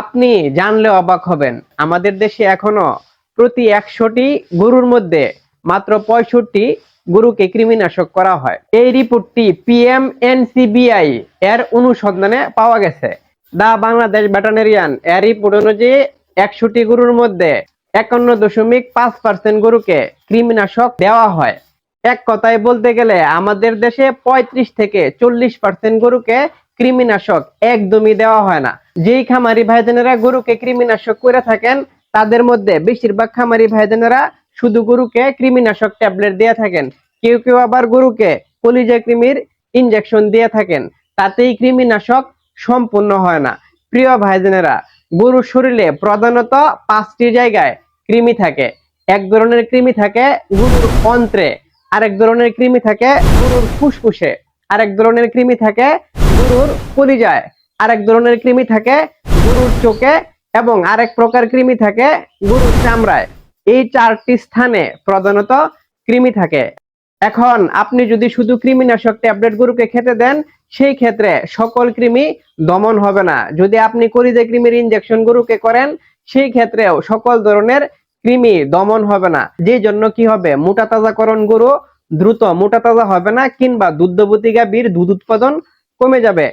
আপনি জানলে অবাক হবেন। আমাদের দেশে এখনও প্রতি একশোটি গরুর মধ্যে মাত্র পঁয়ষট্টি গরুকে কৃমিনাশক করা হয়। এই রিপোর্টটি পিএম এনসিবিআই এর অনুসন্ধানে পাওয়া গেছে। দা বাংলাদেশ ভেটারিয়ান এর রিপোর্ট অনুযায়ী একশোটি গরুর মধ্যে একান্ন দশমিক পাঁচ পার্সেন্ট গরুকে কৃমিনাশক দেওয়া হয়। এক কথায় বলতে গেলে আমাদের দেশে পঁয়ত্রিশ থেকে চল্লিশ পার্সেন্ট গরুকে কৃমিনাশক একদমই দেওয়া হয় না। যেই খামারি ভাইজানেরা গরুকে কৃমিনাশক করে থাকেন, তাদের মধ্যে বেশিরভাগ খামারি ভাইজানেরা শুধু গরুকে কৃমিনাশক ট্যাবলেট দিয়ে থাকেন। কেউ কেউ আবার গরুকে কলিজা কৃমির ইনজেকশন দিয়ে থাকেন। তাতেই কৃমিনাশক সম্পূর্ণ হয় না। প্রিয় ভাইজানেরা, গরুর শরীরে প্রধানত পাঁচটি জায়গায় কৃমি থাকে। এক ধরনের কৃমি থাকে গরুর অন্ত্রে, আরেক ধরনের কৃমি থাকে গরুর ফুসফুসে, আরেক ধরনের কৃমি থাকে গরুর কলিজায় আরেক ধরনের কৃমি থাকে গরুর চোখে এবং আরেক প্রকার কৃমি থাকে গরুর চামড়ায়। এই চারটি স্থানে প্রধানত কৃমি থাকে। এখন আপনি যদি শুধু কৃমিনাশক ট্যাবলেট গরুকে খেতে দেন, সেই ক্ষেত্রে সকল কৃমি দমন হবে না। যদি আপনি করিজে কৃমির ইনজেকশন গরুকে করেন, সেই ক্ষেত্রেও সকল ধরনের কৃমি দমন হবে না। যে জন্য কি হবে? মোটা তাজাকরণ গরু দ্রুত মোটা তাজা হবে না, কিংবা দুগ্ধবতী গাভীর দুধ উৎপাদন কমে যাবে।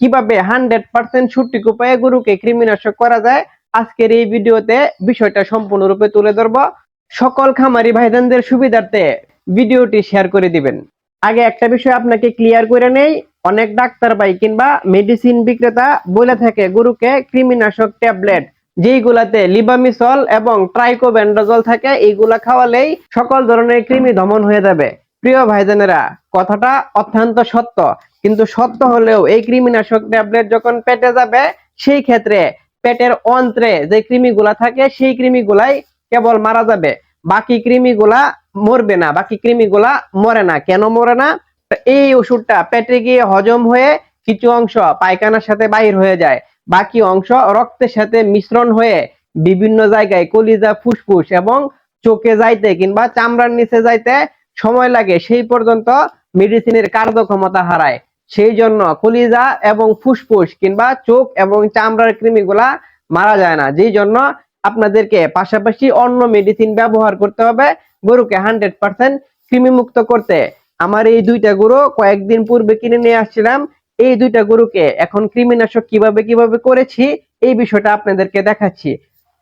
কীভাবে হান্ড্রেড পার্সেন্ট সঠিক উপায়ে গরুকে কৃমিনাশক করা যায়, আজকের এই ভিডিওতে বিষয়টা সম্পূর্ণরূপে তুলে ধরবো। সকল খামারি ভাইজানদের সুবিধার্থে ভিডিওটি শেয়ার করে দিবেন। আগে একটা বিষয় আপনাকে ক্লিয়ার করে নেই, অনেক ডাক্তার ভাই কিংবা মেডিসিন বিক্রেতা বলে থাকে গরুকে কৃমিনাশক ট্যাবলেট, যেইগুলাতে লিবামিসল এবং ট্রাইকোবেন্ডাজল থাকে, এইগুলা খাওয়ালেই সকল ধরনের কৃমি দমন হয়ে যাবে। প্রিয় ভাইজানেরা কথাটা অত্যন্ত সত্য। কিন্তু সত্য হলেও এই কৃমিনাশক ট্যাবলেট যখন পেটে যাবে, সেই ক্ষেত্রে পেটের অন্ত্রে যে কৃমিগুলা থাকে, সেই কৃমিগুলাই কেবল মারা যাবে। বাকি কৃমিগুলা মরবে না, বাকি কৃমিগুলা মরে না। কেন মরে না? এই ওষুধটা পেটে গিয়ে হজম হয়ে কিছু অংশ পায়খানার সাথে বাহির হয়ে যায়। বাকি অংশ রক্তের সাথে মিশ্রণ হয়ে বিভিন্ন জায়গায় কলিজা, ফুসফুস এবং চোখে যাইতে কিংবা চামড়ার নিচে যাইতে সময় লাগে, সেই পর্যন্ত মেডিসিনের কার্যক্ষমতা হারায়। সেই জন্য কলিজা এবং ফুসফুস কিংবা চোখ এবং চামড়ার কৃমিগুলা মারা যায় না। যেই জন্য আপনাদেরকে পাশাপাশি অন্য মেডিসিন ব্যবহার করতে হবে। গরুকে হান্ড্রেড পার্সেন্ট কৃমিমুক্ত করতে। আমার এই দুইটা গরু কয়েকদিন পূর্বে কিনে নিয়ে আসছিলাম। এই দুইটা গরুকে এখন কৃমিনাশক কীভাবে কীভাবে করেছি, এই বিষয়টা আপনাদেরকে দেখাচ্ছি।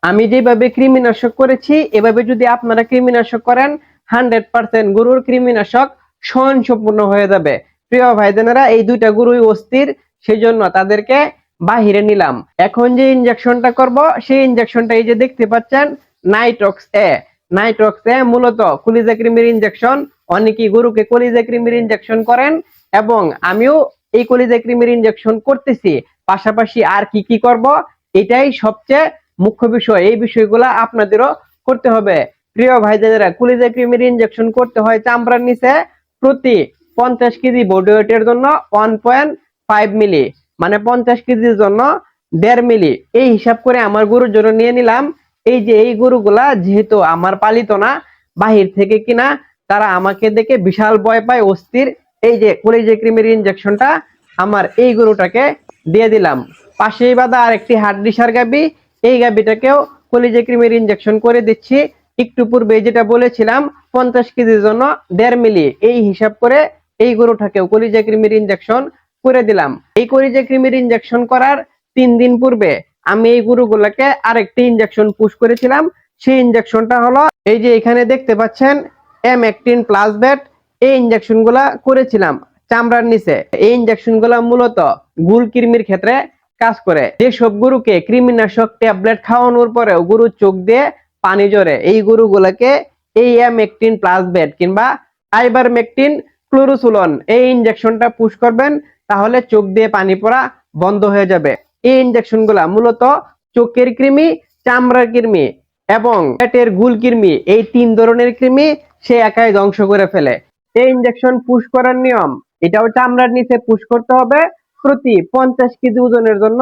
আমি যেভাবে কৃমিনাশক করেছি, এভাবে যদি আপনারা কৃমিনাশক করেন হান্ড্রেড পার্সেন্ট গরুর কৃমিনাশক স্বয়ং সম্পূর্ণ হয়ে যাবে। প্রিয় ভাইজানেরা, এই দুইটা গরুই অস্থির সেই জন্য তাদেরকে বাহিরে নিলাম। এখন যে ইনজেকশনটা করব, সেই ইনজেকশনটা এই যে দেখতে পাচ্ছেন নাইট্রক্স এ নাইট্রক্স এ মূলত কলিজা কৃমির ইনজেকশন অনেকেই গরুকে কলিজা কৃমির ইনজেকশন করেন, এবং আমিও এই কলিজা কৃমির ইনজেকশন করতেছি। পাশাপাশি আর কি কি করব, এটাই সবচেয়ে মুখ্য বিষয়। এই বিষয়গুলা আপনাদেরও করতে হবে। প্রিয় ভাইজানেরা কলিজা কৃমির ইনজেকশন করতে হয় চামড়ার নিচে প্রতি পঞ্চাশ কেজি বডি ওয়েটের জন্য ওয়ান পয়েন্ট ফাইভ মিলি মানে পঞ্চাশ কেজির জন্য দেড় মিলি এই হিসাব করে আমার গরুর জন্য নিয়ে নিলাম। এই যে এই গরুগুলা যেহেতু আমার পালিত না, বাহির থেকে কিনা, তারা আমাকে দেখে বিশাল ভয় পায়, অস্থির। এই যে কলিজা ক্রিমের ইনজেকশনটা আমার এই গরুটাকে দিয়ে দিলাম। পাশেই বাদা আরেকটি হাড্ডি সার গাবি এই গাবিটাকেও কলিজা ক্রিমের ইনজেকশন করে দিচ্ছি। একটু পূর্বে যেটা বলেছিলাম, পঞ্চাশ কেজির জন্য দেড় মিলি এই হিসাব করে এই গরুটাকেও কলিজা ক্রিমের ইনজেকশন করে দিলাম। এই কলিজা ক্রিমের ইনজেকশন করার তিন দিন পূর্বে আমি এই গরুগুলোকে আরেকটি ইনজেকশন পুশ করেছিলাম। সেই ইনজেকশনটা হলো, এই যে এখানে দেখতে পাচ্ছেন এম একটিন প্লাস ব্যাট এই ইনজেকশনগুলা করেছিলাম চামড়ার নিচে। এই ইনজেকশনগুলা মূলত গুল কৃমির ক্ষেত্রে কাজ করে। যেসব গরুকে কৃমিনাশক ট্যাবলেট খাওয়ানোর পরেও গরুর চোখ দিয়ে পানি জরে এই গরুগুলোকে এই এম একটিন প্লাস ব্যাট কিংবা আইবার মেকটিন ক্লোরোসুলন এই ইনজেকশনটা পুশ করবেন, তাহলে চোখ দিয়ে পানি পড়া বন্ধ হয়ে যাবে। এই ইনজেকশনগুলা মূলত চোখের কৃমি, চামড়ার কৃমি এবং পেটের গুল কৃমি, এই তিন ধরনের কৃমি সে একাই ধ্বংস করে ফেলে। এই ইনজেকশন পুশ করার নিয়ম, এটাও চামড়ার নিচে পুশ করতে হবে প্রতি পঞ্চাশ কেজি ওজনের জন্য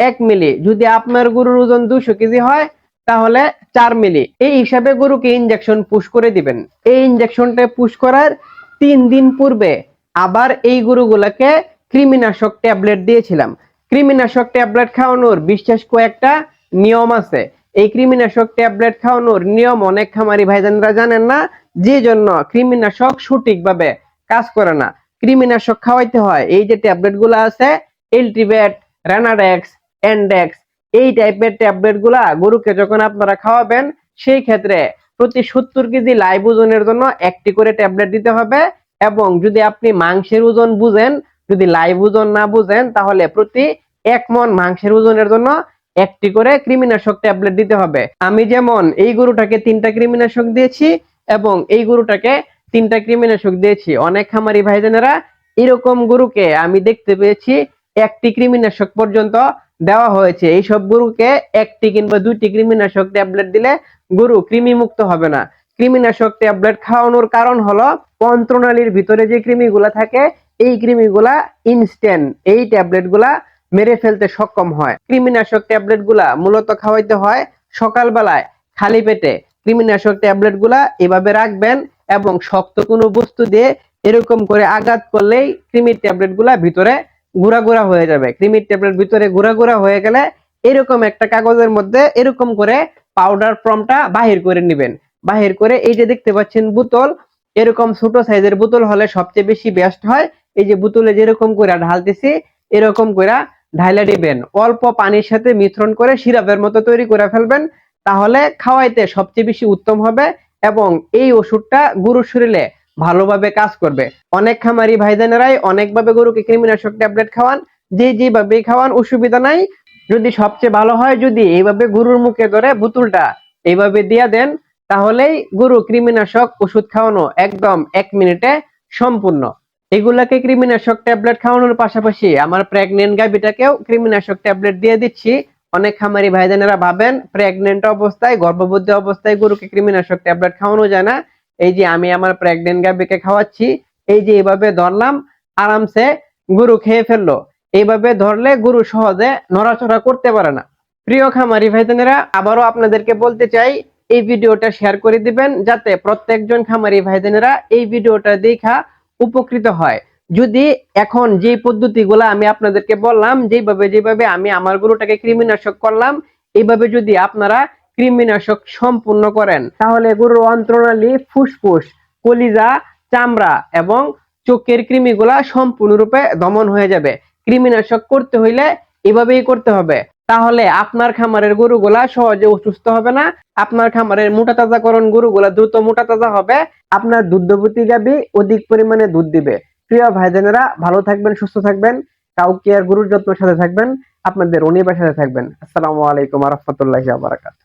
এক মিলি। যদি আপনার গরুর ওজন দুশো কেজি হয়, তাহলে চার মিলি। এই হিসাবে গরুকে ইনজেকশন পুশ করে দিবেন। এই ইনজেকশনটা পুশ করার তিন দিন পূর্বে আবার এই গরুগুলাকে কৃমিনাশক ট্যাবলেট দিয়েছিলাম। কৃমিনাশক ট্যাবলেট খাওয়ানোর বিশেষ কয়েকটা নিয়ম আছে। এই কৃমিনাশক ট্যাবলেট খাওয়ানোর নিয়ম অনেক খামারি ভাইজানরা জানেন না, যে জন্য কৃমিনাশক সঠিকভাবে কাজ করে না। কৃমিনাশক খাওয়াইতে হয়, এই যে ট্যাবলেটগুলো আছে, এলটিভেট, রানাডেক্স এন্ডেক্স এই টাইপের ট্যাবলেটগুলা গরুকে যখন আপনারা খাওয়াবেন, সেই ক্ষেত্রে প্রতি সত্তর কেজি লাইভ ওজনের জন্য একটি করে ট্যাবলেট দিতে হবে এবং যদি আপনি মাংসের ওজন বুঝেন, যদি লাইভ ওজন না বুঝেন, তাহলে প্রতি এক মন মাংসের ওজনের জন্য একটি করে কৃমিনাশক ট্যাবলেট দিতে হবে। আমি যেমন এই গরুটাকে তিনটা কৃমিনাশক দিয়েছি এবং এই গরুটাকে তিনটা কৃমিনাশক দিয়েছি। অনেক খামারি ভাইজানেরা এরকম গরুকে আমি দেখতে পেয়েছি, একটি কৃমিনাশক পর্যন্ত দেওয়া হয়েছে। এইসব গরুকে একটি কিংবা দুইটি কৃমিনাশক ট্যাবলেট দিলে গরু কৃমি মুক্ত হবে না। কৃমিনাশক ট্যাবলেট খাওয়ানোর কারণ হলো পন্ত্রনালীর ভিতরে যে কৃমিগুলা থাকে, এই কৃমিগুলা ইনস্ট্যান্ট এই ট্যাবলেটগুলা মেরে ফেলতে সক্ষম হয়। কৃমিনাশক ট্যাবলেটগুলা মূলত খাওয়াইতে হয় সকালবেলায় খালি পেটে। কৃমিনাশক ট্যাবলেটগুলা এভাবে রাখবেন এবং শক্ত কোনো বস্তু দিয়ে এরকম করে আঘাত করলেই কৃমির ট্যাবলেটগুলা ভিতরে গুড়া গুড়া হয়ে যাবে। ক্রিমির ট্যাবলেট ভিতরে গুড়া গুড়া হয়ে গেলে এরকম একটা কাগজের মধ্যে এরকম করে পাউডার ফর্মটা বাহির করে নেবেন। বাহির করে এই যে দেখতে পাচ্ছেন বোতল, এরকম ছোট সাইজের বোতল হলে সবচেয়ে বেশি বেস্ট হয়। এই যে বোতলে যেরকম করে ঢালতেছি, এরকম করে ঢাইলা দিবেন অল্প পানির সাথে মিশ্রণ করে সিরাপের মতো তৈরি করে ফেলবেন, তাহলে খাওয়াইতে সবচেয়ে বেশি উত্তম হবে এবং এই ওষুধটা গরুর শরীরে ভালোভাবে কাজ করবে। অনেক খামারি ভাইজানেরাই অনেকভাবে গরুকে কৃমিনাশক ট্যাবলেট খাওয়ান, যে যেভাবে খাওয়ান, অসুবিধা নাই। যদি সবচেয়ে ভালো হয়, যদি এইভাবে গরুর মুখে ধরে বোতলটা এইভাবে দিয়া দেন, তাহলেই গরু কৃমিনাশক ওষুধ খাওয়ানো একদম এক মিনিটে সম্পূর্ণ। এগুলাকে কৃমিনাশক ট্যাবলেট খাওয়ানোর পাশাপাশি আমার প্রেগনেন্ট গাভীটাকেও কৃমিনাশক ট্যাবলেট দিয়ে দিচ্ছি। অনেক খামারি ভাইজানেরা ভাবেন, প্রেগনেন্ট অবস্থায়, গর্ভবতী অবস্থায় গরুকে কৃমিনাশক ট্যাবলেট খাওয়ানো যায় না। এই যে আমি আমার প্রেগনেন্ট গাভীকে খাওয়াচ্ছি, এই যে এইভাবে ধরলাম, আরামসে গরু খেয়ে ফেলল। এইভাবে ধরলে গরু সহজে নড়াচড়া করতে পারে না। প্রিয় খামারি ভাইজানেরা, আবারও আপনাদেরকে বলতে চাই, এই ভিডিওটা শেয়ার করে দিবেন যাতে প্রত্যেকজন খামারি ভাইজানেরা এই ভিডিওটা দেখা উপকৃত হয়। যদি এখন যে পদ্ধতিগুলো আমি আপনাদেরকে বললাম যেভাবে যেভাবে আমি আমার গরুটাকে কৃমিনাশক করলাম এইভাবে যদি আপনারা কৃমিনাশক সম্পূর্ণ করেন। তাহলে গরুর অন্ত্রনালী ফুসফুস, কলিজা, চামড়া এবং চোখের কৃমিগুলা সম্পূর্ণরূপে দমন হয়ে যাবে। কৃমিনাশক করতে হইলে এভাবেই করতে হবে। তাহলে আপনার খামারের গরুগুলা সহজে অসুস্থ হবে না। আপনার খামারের মোটা তাজাকরণ গরুগুলা দ্রুত মোটা তাজা হবে। আপনার দুগ্ধবতী গাবি অধিক পরিমাণে দুধ দিবে। প্রিয় ভাইজানেরা ভালো থাকবেন, সুস্থ থাকবেন। কাউকে আর গরুর যত্নের সাথে থাকবেন। আপনাদের অনিবার সাথে থাকবেন। আসসালামু আলাইকুম রহমতুল্লাহ বারাকাত।